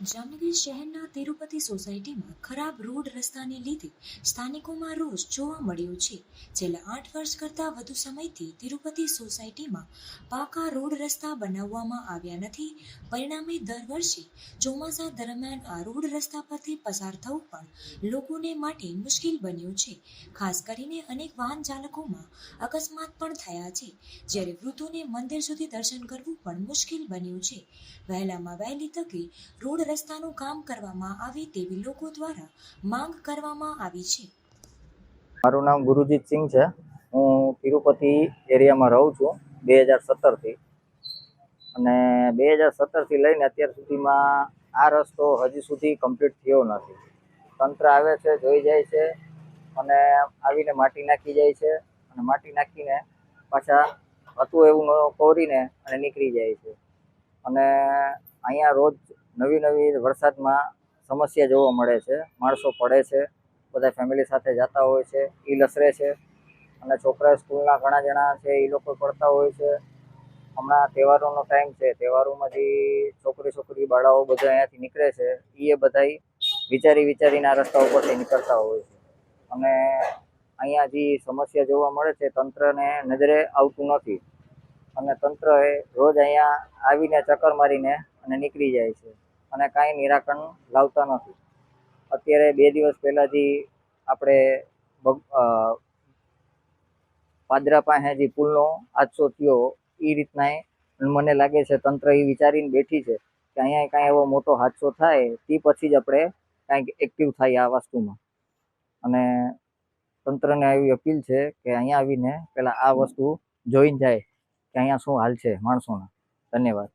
જામનગર શહેરના તિરુપતિ સોસાયટીમાં ખરાબ રોડ રસ્તાને લીધે સ્થાનિકોમાં રોષ જોવા મળ્યો છે. છેલ્લા આઠ વર્ષ કરતાં વધુ સમયથી તિરુપતિ સોસાયટીમાં પાકા રોડ રસ્તા બનાવવામાં આવ્યા નથી. પરિણામે દર વર્ષે ચોમાસા દરમિયાન આ રોડ રસ્તા પરથી પસાર થવું પણ લોકોને માટે મુશ્કેલ બન્યું છે. ખાસ કરીને અનેક વાહન ચાલકોમાં અકસ્માત પણ થયા છે. જ્યારે વૃદ્ધોને મંદિર સુધી દર્શન કરવું પણ મુશ્કેલ બન્યું છે. વહેલામાં વહેલી તકે રોડ રસ્તાનું કામ કરવામાં આવે તેવી લોકો દ્વારા માંગ કરવામાં આવી છે. મારું નામ ગુરુજીત સિંહ છે. હું તિરુપતિ એરિયામાં રહું છું બે હજાર સત્તરથી. અને બે હજાર સત્તરથી લઈને અત્યાર સુધીમાં આ રસ્તો હજી સુધી કમ્પ્લીટ થયો નથી. તંત્ર આવે છે જોઈ જાય છે અને આવીને માટી નાખી જાય છે અને માટી નાખીને પાછા હતું એવું કોરીને અને નીકળી જાય છે. અને અહીંયા રોજ નવી નવી વરસાદમાં સમસ્યા જોવા મળે છે. માણસો પડે છે. બધા ફેમિલી સાથે જતા હોય છે. એ લસરે છે. અને છોકરા સ્કૂલના ઘણા જણા છે એ લોકો પડતા હોય છે. હમણાં તહેવારોનો ટાઈમ છે. તહેવારોમાંથી છોકરી છોકરી બાળાઓ બધા અહીંયાથી નીકળે છે એ બધાય વિચારી વિચારીને આ રસ્તા ઉપરથી નીકળતા હોય છે. અને અહીંયા જે સમસ્યા જોવા મળે છે, તંત્રને નજરે આવતું નથી. અને તંત્ર એ રોજ અહીંયા આવીને ચક્કર મારીને અને નીકળી જાય છે. અને કાંઈ નિરાકરણ લાવતા નથી. અત્યારે બે દિવસ પહેલાં જે આપણે પાદરા પાસે જે પુલનો હાદસો થયો એ રીતના મને લાગે છે, તંત્ર એ વિચારીને બેઠી છે કે અહીંયા કાંઈ એવો મોટો હાદસો થાય તે પછી જ આપણે કાંઈક એક્ટિવ થાય આ વસ્તુમાં. અને તંત્રને એવી અપીલ છે કે અહીંયા આવીને પહેલાં આ વસ્તુ જોઈને જાય કે અહીંયા શું હાલ છે માણસોના. ધન્યવાદ.